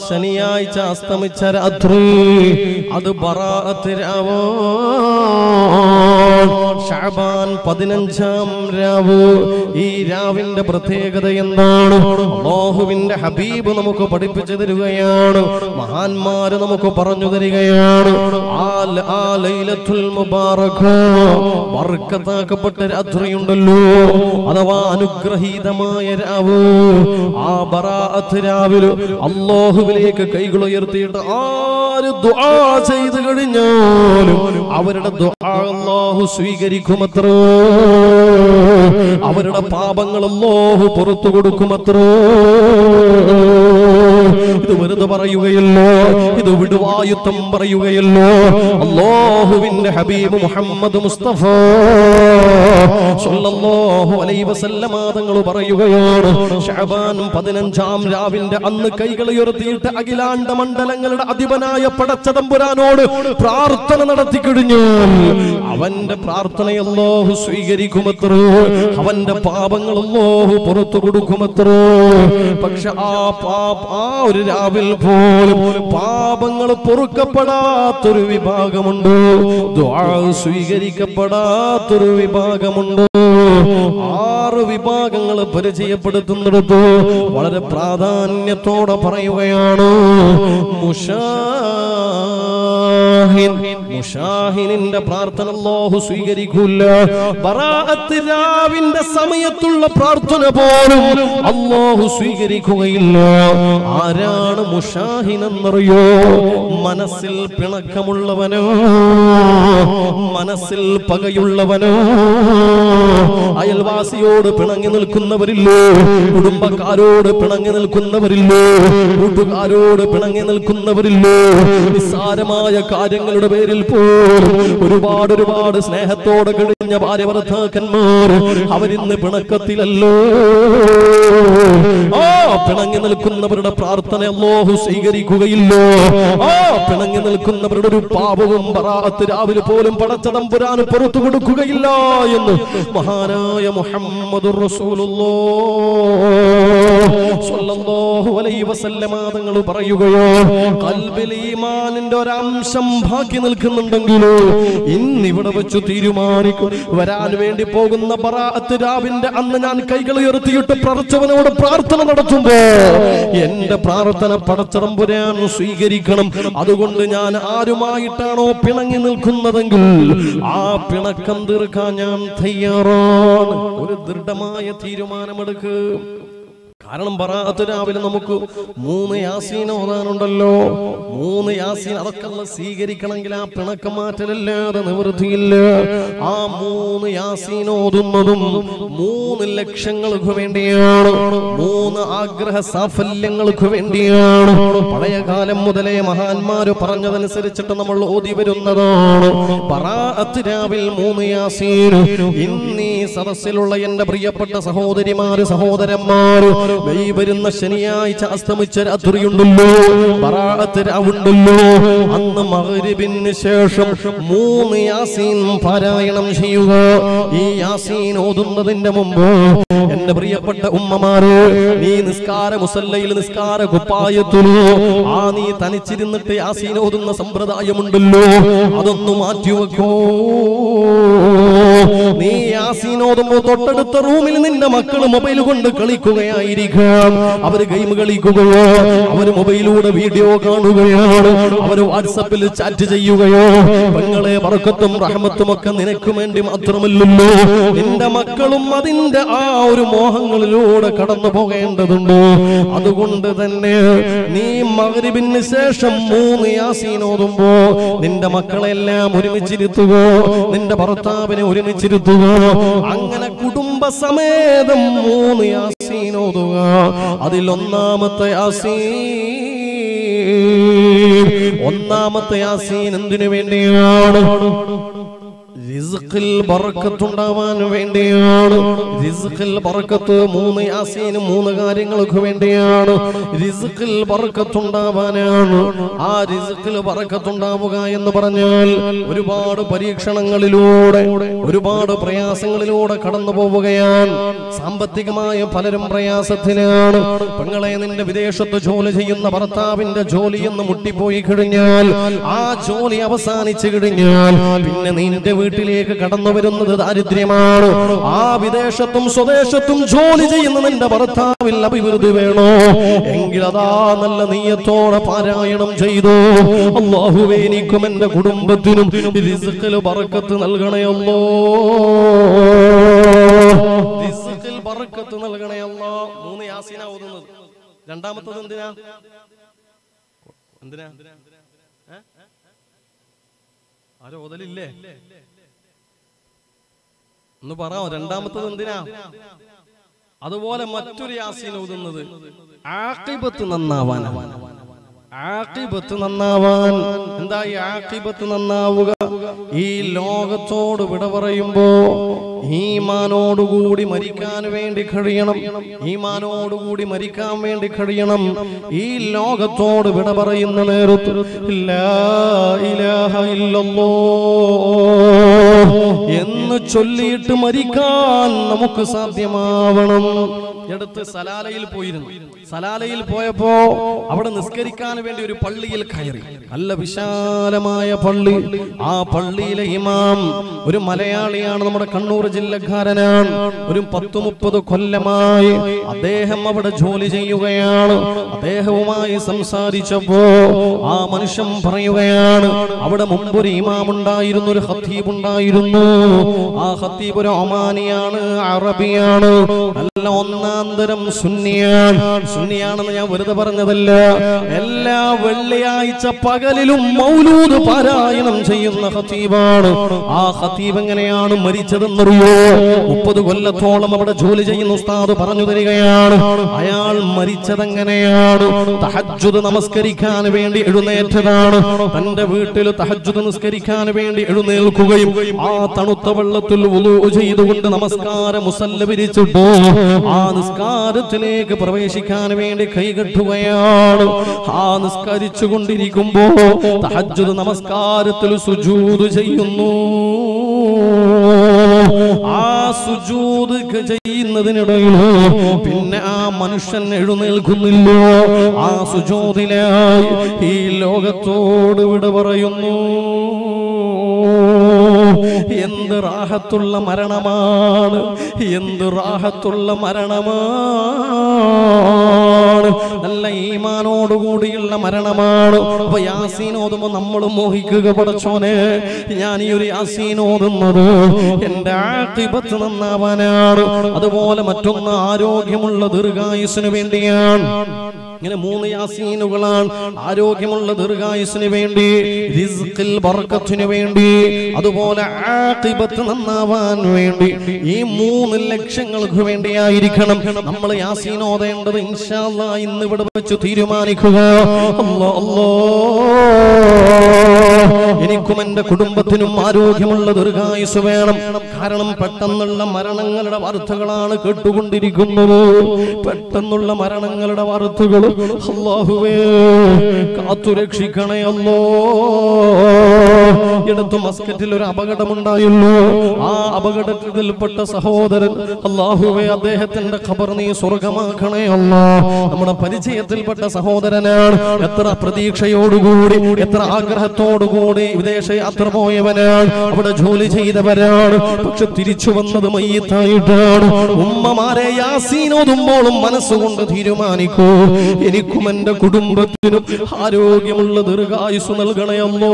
ശനിയാഴ്ച അസ്തമിച്ച രാത്രി അത് ബറാഅത്ത് ഷാബാൻ പതിനഞ്ചാം രാവ് ഈ രാവിന്റെ പ്രത്യേകത എന്താണ്? ബാഹുവിന്റെ ഹബീബ് നമുക്ക് പഠിപ്പിച്ചു തരികയാണ് മഹാന്മാര് നമുക്ക് പറഞ്ഞു തരികയാണ് ആ രാത്രിയുണ്ടല്ലോ അഥവാ അനുഗ്രഹീതമായ രാവ് ആ ബറാഅത്ത് രാവിലെ അള്ളാഹുവിലേക്ക് കൈകൾ ഉയർത്തിയിട്ട് ആര് ദുആ ചെയ്തു കഴിഞ്ഞാലും അവരുടെ ദുആ അല്ലാഹു സ്വീകരിക്കുമത്രേ. അവരുടെ പാപങ്ങൾ അല്ലാഹു പുറത്തു കൊടുക്കുമത്രേ. ഇത് വെറുതെ പറയുകയല്ലോ. ഇത് വിടുവായുത്തം പറയുകയല്ലോ. അല്ലാഹുവിന്റെ ഹബീബ് മുഹമ്മദ് മുസ്തഫ സല്ലല്ലാഹു അലൈഹി വസല്ലമ തങ്ങൾ പറയുകയാണ്. ഷഅബാൻ പതിനഞ്ചാം രാവിന്റെ അന്ന് കൈകൾ ഉയർത്തിയിട്ട് അഖിലാണ്ട മണ്ഡലങ്ങളുടെ അധിപനായ പടച്ചതമ്പുരാനോട് പ്രാർത്ഥന നടത്തി കഴിഞ്ഞു അവന്റെ പ്രാർത്ഥന അല്ലാഹു സ്വീകരിക്കുമത്രേ. അവന്റെ പാപങ്ങൾ അല്ലാഹു പുറത്തു കൊടുക്കുമത്രേ. പക്ഷെ ആ പാപ ആ ഒരു രാവിൽ പോലും പാപങ്ങൾ പൊറുക്കപ്പെടാത്തൊരു വിഭാഗമുണ്ട്. സ്വീകരിക്കപ്പെടാത്തൊരു വിഭാഗമുണ്ട്. ആറ് വിഭാഗങ്ങൾ പരിചയപ്പെടുത്തുന്നിടത്ത് വളരെ പ്രാധാന്യത്തോടെ പറയുകയാണ്. മുഷാഹിൻ. മുഷാഹിനിന്റെ പ്രാർത്ഥന അല്ലാഹു സ്വീകരിക്കൂല. ബറാഅത്ത് സമയത്തുള്ള പ്രാർത്ഥന പോലും അല്ലാഹു സ്വീകരിക്കുകയില്ല. ആരാണ് മുഷാഹിൻ എന്നറിയോ മനസ്സിൽ പിണക്കമുള്ളവനോ? മനസ്സിൽ പകയുള്ളവനോ? അയൽവാസിയോട് പിണങ്ങി നിൽക്കുന്നവരില്ലോ കുടുംബക്കാരോട് പിണങ്ങി നിൽക്കുന്നവരില്ലോ കൂട്ടുകാരോട് പിണങ്ങി നിൽക്കുന്നവരില്ലോ. നിസ്സാരമായ കാര്യങ്ങളുടെ പേരിൽ പോലും ഒരുപാട് ഒരുപാട് സ്നേഹത്തോടെ കഴിഞ്ഞ ഭാര്യ ഭർത്താക്കന്മാർ അവരിന്ന് പിണക്കത്തിലല്ലോ. ആ പിണങ്ങി നിൽക്കുന്നവരുടെ പ്രാർത്ഥന അല്ലോഹു സ്വീകരിക്കുകയില്ലോ. ആ പിണങ്ങി നിൽക്കുന്നവരുടെ ഒരു പാപവും പറാത്ത് രാവിലെ പോലും പടച്ചതമ്പുരാന് പുറത്തു കൊടുക്കുകയില്ല എന്ന് മഹാനായ വസല്ലം തങ്ങൾ പറയുകയോ കൽബിൽ ഈമാനിന്റെ ഒരു അംശം ബാക്കി നിൽക്കുന്നുണ്ടെങ്കിലോ ഇന്നിവിടെ വെച്ച് തീരുമാനിക്കും. വരാൻ വേണ്ടി പോകുന്ന ബറാഅത്ത് രാവിന്റെ അന്ന് ഞാൻ കൈകൾ ഉയർത്തിയിട്ട് പ്രറച്ചവനോട് പ്രാർത്ഥന നടത്തുമ്പോ എന്റെ പ്രാർത്ഥന പടച്ചറമ്പുരാൻ സ്വീകരിക്കണം. അതുകൊണ്ട് ഞാൻ ആരുമായിട്ടാണോ പിണങ്ങി നിൽക്കുന്നതെങ്കിൽ ആ പിണക്കം തീർക്കാൻ ഞാൻ ഒരു ദൃഢമായ തീരുമാനമെടുക്ക്. കാരണം പറയാത്ത രാവിലെ നമുക്ക് മൂന്ന് യാസീൻ ഓതാനുണ്ടല്ലോ. മൂന്ന് യാസീൻ അതൊക്കെ സ്വീകരിക്കണമെങ്കിൽ ആ പിണക്കം മാറ്റലല്ലാതെ നിവൃത്തിയില്ല. ആ മൂന്ന് യാസീൻ ഓതുന്നതും മൂന്ന് ലക്ഷ്യങ്ങൾക്ക് വേണ്ടിയാണ്. മൂന്ന് ആഗ്രഹ സാഫല്യങ്ങൾക്ക് വേണ്ടിയാണ്. പഴയ കാലം മുതലേ മഹാന്മാര് പറഞ്ഞതനുസരിച്ചിട്ട് നമ്മൾ ഓതി വരുന്നതാണ്. ബറാഅത്ത് രാവിൽ മൂന്ന് യാസീൻ ഇന്നീ സദസ്സിലുള്ള എന്റെ പ്രിയപ്പെട്ട സഹോദരിമാര് സഹോദരന്മാര് മെയ് വരുന്ന ശനിയാഴ്ച അസ്തമിച്ച രാത്രിയുണ്ടല്ലോ ബറാഅത്ത് അന്ന് മഗ്രിബിന് ശേഷം മൂന്ന് യാസീൻ പാരായണം ചെയ്യുക. ഈ യാസീൻ ഓതുന്നതിന്റെ മുമ്പ് എന്റെ പ്രിയപ്പെട്ട ഉമ്മമാര് നീ നിസ്കാര മുസല്ലയിൽ നിസ്കാര കുപ്പായത്തിലോ ആ നീ തനിച്ചിരുന്നിട്ട് യാസീൻ ഓതുന്ന സമ്പ്രദായമുണ്ടല്ലോ. അതൊന്ന് മാറ്റിവെക്കോ. നീ യാസീൻ ഓതുമ്പോ തൊട്ടടുത്ത റൂമിൽ നിന്റെ മക്കൾ മൊബൈൽ കൊണ്ട് കളിക്കുകയായിരിക്കാം. അവർ ഗെയിം കളിക്കുകയോ അവർ മൊബൈലിലൂടെ വീഡിയോ കാണുകയാണ് അവർ വാട്സപ്പിൽ ചാറ്റ് ചെയ്യുകയോ പെങ്ങളെ വറക്കത്തും റഹമത്തും ഒക്കെ നിനക്ക് വേണ്ടി മാത്രമല്ലല്ലോ. നിന്റെ മക്കളും അതിന്റെ ആ ഒരു മോഹങ്ങളിലൂടെ കടന്നു പോകേണ്ടതുണ്ട്. അതുകൊണ്ട് തന്നെ നീ മകരിവിന് ശേഷം മൂന്ന് യാസീൻ ഓതുമ്പോ നിന്റെ മക്കളെല്ലാം ഒരുമിച്ചിരുത്തുക നിന്റെ ഭർത്താവിനെ ഒരുമിച്ചിരുത്തുക അങ്ങനെ കുടുംബസമേതം മൂന്ന് യാസീൻ ഓതുക. അതിലൊന്നാമത്തെ യാസീൻ. ഒന്നാമത്തെ യാസീൻ എന്തിനു വേണ്ടിയാണ്? റിസ്ഖിൽ ബർക്കത്ത് ഉണ്ടാവാൻ വേണ്ടിയാണ്. റിസ്ഖിൽ ബർക്കത്ത് മൂന്ന് യാസീൻ മൂന്ന് കാര്യങ്ങൾക്ക് വേണ്ടിയാണ്. റിസ്ഖിൽ ബർക്കത്ത് ഉണ്ടാവാനാണ് ആ റിസ്ഖിൽ ബർക്കത്ത് ഉണ്ടാവുക എന്ന് പറഞ്ഞാൽ ഒരുപാട് പരീക്ഷണങ്ങളിലൂടെ ഒരുപാട് പ്രയാസങ്ങളിലൂടെ കടന്നു പോവുകയാണ്. സാമ്പത്തികമായ പലരും പ്രയാസത്തിലാണ്. പെങ്ങളെ നിന്റെ വിദേശത്ത് ജോലി ചെയ്യുന്ന ഭർത്താവിന്റെ ജോലി എന്ന് മുട്ടിപ്പോയി കഴിഞ്ഞാൽ ആ ജോലി അവസാനിച്ചു കഴിഞ്ഞാൽ പിന്നെ നിന്റെ വീട്ടിലേക്ക് കടന്നു വരുന്നത് ദാരിദ്ര്യമാണ്? ആ വിദേശത്തും സ്വദേശത്തും ജോലി ചെയ്യുന്ന നിന്റെ ഭർത്താവിൽ അഭിവൃദ്ധി വേണോ? എങ്കിൽ അതാ നല്ല നീയത്തോടെ പാരായണം ചെയ്തു. അള്ളാഹുവേ എനിക്കും എന്റെ കുടുംബത്തിനും റിസ്ഖിൽ ബറക്കത്ത് നൽകണയല്ലോ ബറക്കത്ത് നൽകണയല്ലോ മൂന്ന് യാസീന ഓതുന്നത്. രണ്ടാമത്തത് എന്തിനാ? എന്തിനാ? ആരോ ഓതലില്ലേ? ഒന്ന് പറയാമോ രണ്ടാമത്തത് എന്തിനാ? അതുപോലെ മറ്റൊരു യാസീൻ ഓതുന്നത്. ആക്കിബത്ത് നന്നാവാൻ ആക്കിബത്ത് നന്നാവാൻ. എന്താ ഈ ആക്കിബത്ത് നന്നാവുക. ഈ ലോകത്തോട് വിട പറയുമ്പോ ഈമാനോടുകൂടി മരിക്കാൻ വേണ്ടി കഴിയണം. ഈമാനോടുകൂടി മരിക്കാൻ വേണ്ടി കഴിയണം. ഈ ലോകത്തോട് വിട പറയുന്ന നേരത്ത് എന്ന് ചൊല്ലിയിട്ട് മരിക്കാൻ നമുക്ക് സാധ്യമാവണം. എടുത്ത് സലാലയിൽ പോയിരുന്നു. സലാലയിൽ പോയപ്പോ അവിടെ നിസ്കരിക്കാൻ വേണ്ടി ഒരു പള്ളിയിൽ കയറി. നല്ല വിശാലമായ പള്ളി. ആ പള്ളിയിലെ ഇമാം ഒരു മലയാളിയാണ് നമ്മുടെ കണ്ണൂർ ജില്ലക്കാരനാണ്. ഒരു പത്ത് മുപ്പത് കൊല്ലമായി അദ്ദേഹം അവിടെ ജോലി ചെയ്യുകയാണ്. അദ്ദേഹവുമായി സംസാരിച്ചപ്പോ ആ മനുഷ്യൻ പറയുകയാണ് അവിടെ മുമ്പ് ഒരു ഇമാം ഉണ്ടായിരുന്നു ഒരു ഹത്തീബ് ഉണ്ടായിരുന്നു ആ ഹത്തീബ് ഒരു ഒമാനിയാണ് അറബിയാണ്. നല്ല ഒന്നാന്തരം സുന്നിയാണ് സുന്നിയാണെന്ന് ഞാൻ വെറുതെ പറഞ്ഞതല്ല. എല്ലാ വെള്ളിയാഴ്ച പകലിലും മൗലൂദ് പാരായണം ചെയ്യുന്ന ഹത്തീബാണ് ആ ഹത്തീബ് എങ്ങനെയാണ് മരിച്ചതെന്നറിയോ? മുപ്പത് കൊല്ലത്തോളം അവിടെ ജോലി ചെയ്യുന്ന ഉസ്താദ് പറഞ്ഞു തരികയാണ്. അയാൾ മരിച്ചതെങ്ങനെയാണ്? തഹജ്ജുദ് നമസ്കരിക്കാൻ വേണ്ടി എഴുന്നേറ്റതാണ്. തന്റെ വീട്ടിൽ തഹജ്ജുദ് നമസ്കരിക്കാൻ വേണ്ടി എഴുന്നേൽക്കുകയും ആ തണുത്ത വെള്ളത്തിൽ വുളു ചെയ്തുകൊണ്ട് നമസ്കാരം മുസല്ല വിരിച്ചിട്ടു ആ നിസ്കാരത്തിലേക്ക് പ്രവേശിക്കാൻ വേണ്ടി കൈകെട്ടുകയാണ് ആ നിസ്കരിച്ചു കൊണ്ടിരിക്കുമ്പോ തഹജ്ജുദ് നമസ്കാരത്തിൽ സുജൂദ് ചെയ്യുന്നു. ആ സുജൂദ് ചെയ്യുന്നതിനിടയിൽ പിന്നെ ആ മനുഷ്യൻ എഴുന്നേൽക്കുന്നില്ലോ. ആ സുജോതിനായി ഈ ലോകത്തോട് വിട പറയുന്നു. എന്ത് റാഹത്തുള്ള മരണമാണ് എന്ത് റാഹത്തുള്ള മരണമാണ്. നല്ല ഈമാനോടുകൂടിയുള്ള മരണമാണ്. അപ്പൊ യാസീൻ ഓതുമ്പോ നമ്മൾ മോഹിക്കുക പടച്ചോനെ. ഞാൻ ഈ ഒരു യാസീൻ ഓതുന്നത് എന്റെ ആക്കിബത്ത് നന്നാവാനാണ്. അതുപോലെ മറ്റൊന്ന് ആരോഗ്യമുള്ള ദീർഘായുസിന് വേണ്ടിയാണ്. ഇങ്ങനെ മൂന്ന് യാസീനുകളാണ്. ആരോഗ്യമുള്ള ദീർഘായുസിന് വേണ്ടി റിസ്ഖിൽ ബർക്കത്തിന് വേണ്ടി അതുപോലെ ആഖിബത്ത് നന്നാവാൻ വേണ്ടി ഈ മൂന്ന് ലക്ഷ്യങ്ങൾക്ക് വേണ്ടിയായിരിക്കണം നമ്മൾ യാസീൻ ഓതേണ്ടത്. ഇൻഷാ അല്ലാ ഇന്ന് ഇവിടെ വെച്ച് തീരുമാനിക്കുക. അല്ലോ അല്ലാ. എനിക്കും എന്റെ കുടുംബത്തിനും ആരോഗ്യമുള്ള ദീർഘായുസ് വേണം. കാരണം പെട്ടെന്നുള്ള മരണങ്ങളുടെ വാർത്തകളാണ് കേട്ടുകൊണ്ടിരിക്കുന്നത്. പെട്ടെന്നുള്ള മരണങ്ങളുടെ വാർത്തകൾ അള്ളാഹുവേ കാത്തു രക്ഷിക്കണേ അല്ലോ എടുത്തു മസ്കറ്റിൽ ഒരു അപകടമുണ്ടായല്ലോ ആ അപകടത്തിൽപ്പെട്ട സഹോദരൻ അള്ളാഹുവേ അദ്ദേഹത്തിന്റെ ഖബർ നീ സ്വർഗമാക്കണേ അല്ലോ നമ്മുടെ പരിചയത്തിൽപ്പെട്ട സഹോദരനാണ്. എത്ര പ്രതീക്ഷയോടുകൂടി എത്ര ആഗ്രഹത്തോടുകൂടി വിദേശ യാത്ര പോയവനാണ് അവിടെ ജോലി ചെയ്തവരാണ്. പക്ഷെ തിരിച്ചു വന്നത് മയ്യത്തായിട്ടാണ്. ഉമ്മമാരെ യാസീനോതുമ്പോളും മനസ്സുകൊണ്ട് തീരുമാനിക്കൂ. എനിക്കും എന്റെ കുടുംബത്തിനും ആരോഗ്യമുള്ള ദീർഘായുസ് നൽകണയല്ലോ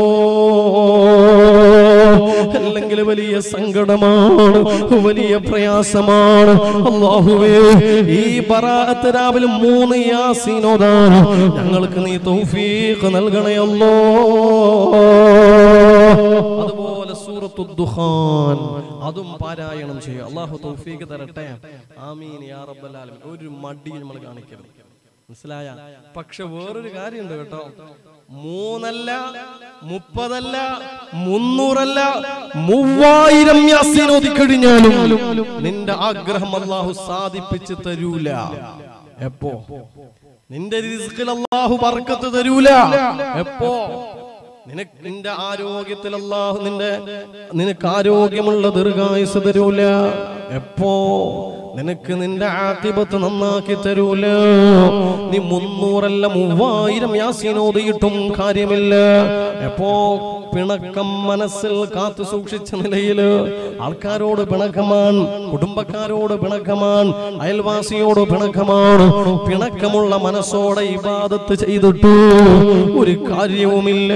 അല്ലെങ്കിൽ വലിയ സങ്കടമാണ് വലിയ പ്രയാസമാണ്. അള്ളാഹുവേ ഈ ബറാഅത്ത് രാവിലെ മൂന്ന് യാസീനോദാണ് ഞങ്ങൾക്ക് നീ തൗഫീഖ് നൽകണേ നൽകണയല്ലോ അതുപോലെ സൂറത്തു അതും പാരായണം ചെയ്യുക അള്ളാഹു തൗഫീഖ് തരട്ടെ. ആമീൻ യാ റബ്ബൽ ആലമീൻ. ഒരു മടി നമ്മൾ കാണിക്കരുത്. മനസ്സിലായ? പക്ഷെ വേറൊരു കാര്യമുണ്ട് കേട്ടോ. മൂന്നല്ല മുപ്പതല്ല മുന്നൂറല്ല മൂവായിരം യാസീൻ ഒതുക്കഴിഞ്ഞാലും നിന്റെ ആഗ്രഹം അള്ളാഹു സാധിപ്പിച്ച് തരൂല. എപ്പോ? നിന്റെ അള്ളാഹു ബർക്കത്ത് തരൂല. എപ്പോ? നിനക്ക് നിന്റെ ആരോഗ്യത്തിൽ അള്ളാഹു നിന്റെ നിനക്ക് ആരോഗ്യമുള്ള ദീർഘായുസ് തരൂല. എപ്പോ? നിനക്ക് നിന്റെ ആക്കിബത്ത് നന്നാക്കി തരൂല. നീ മുന്നൂറല്ല മൂവായിരം യാസീനോദിയിട്ടും കാര്യമില്ല. എപ്പോ? പിണക്കം മനസ്സിൽ കാത്തു സൂക്ഷിച്ച നിലയിൽ ആൾക്കാരോട് പിണക്കമാണ് കുടുംബക്കാരോട് പിണക്കമാണ് അയൽവാസിയോട് പിണക്കമാണ്. പിണക്കമുള്ള മനസ്സോടെ ഇബാദത്ത് ചെയ്തിട്ടു ഒരു കാര്യവുമില്ല.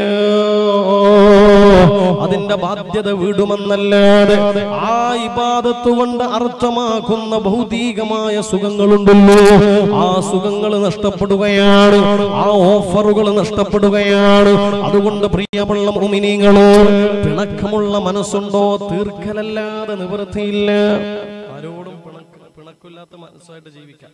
അതിന്റെ ബാധ്യത വിടുമെന്നല്ലാതെ ആ ഇബാദത്ത് കൊണ്ട് അർത്ഥമാക്കുന്ന ഭൗതികമായ സുഖങ്ങളുണ്ടല്ലോ. ആ സുഖങ്ങൾ നഷ്ടപ്പെടുകയാണ് ആ ഓഫറുകൾ നഷ്ടപ്പെടുകയാണ്. അതുകൊണ്ട് പ്രിയമുള്ള മുമിനീങ്ങളോ പിണക്കമുള്ള മനസ്സുണ്ടോ? തീർക്കലല്ലാതെ നിവൃത്തിയില്ല. ആരോടും പിണക്ക പിണക്കില്ലാത്ത മനസ്സായിട്ട് ജീവിക്കാം.